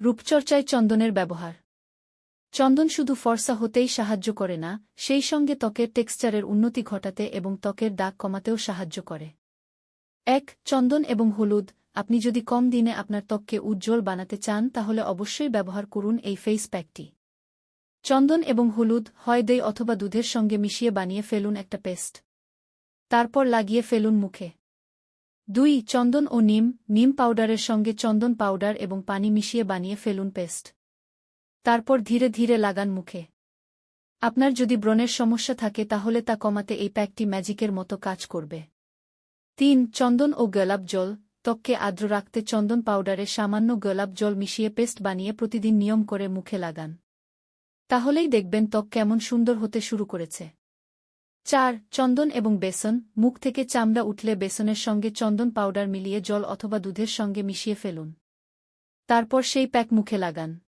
রূপচর্চায় চন্দনের ব্যবহার। চন্দন শুধু ফর্সা হতেই সাহায্য করে না, সেই সঙ্গে ত্বকের টেক্সচারের উন্নতি ঘটাতে এবং ত্বকের দাগ কমাতেও সাহায্য করে। এক, চন্দন এবং হলুদ, আপনি যদি কম দিনে আপনার ত্বককে উজ্জ্বল বানাতে চান, তাহলে অবশ্যই ব্যবহার করুন এই ফেস প্যাকটি। চন্দন এবং হলুদ, হয় দই অথবা দুধের সঙ্গে মিশিয়ে বানিয়ে ফেলুন একটা পেস্ট। তারপর লাগিয়ে ফেলুন মুখে। দুই, চন্দন ও নিম নিম পাউডারের সঙ্গে চন্দন পাউডার এবং পানি মিশিয়ে বানিয়ে ফেলুন পেস্ট। তারপর ধীরে ধীরে লাগান মুখে। আপনার যদি ব্রণের সমস্যা থাকে তাহলে তা কমাতে এই প্যাকটি ম্যাজিকের মতো কাজ করবে। তিন, চন্দন ও গোলাপ জল, ত্বককে আর্দ্র রাখতে চন্দন পাউডারে সামান্য গোলাপ জল মিশিয়ে পেস্ট বানিয়ে প্রতিদিন নিয়ম করে মুখে লাগান। তাহলেই দেখবেন ত্বক কেমন সুন্দর হতে শুরু করেছে। চার, চন্দন এবং বেসন। মুখ থেকে চামড়া উঠলে বেসনের সঙ্গে চন্দন পাউডার মিলিয়ে জল অথবা দুধের সঙ্গে মিশিয়ে ফেলুন। তারপর সেই প্যাক মুখে লাগান।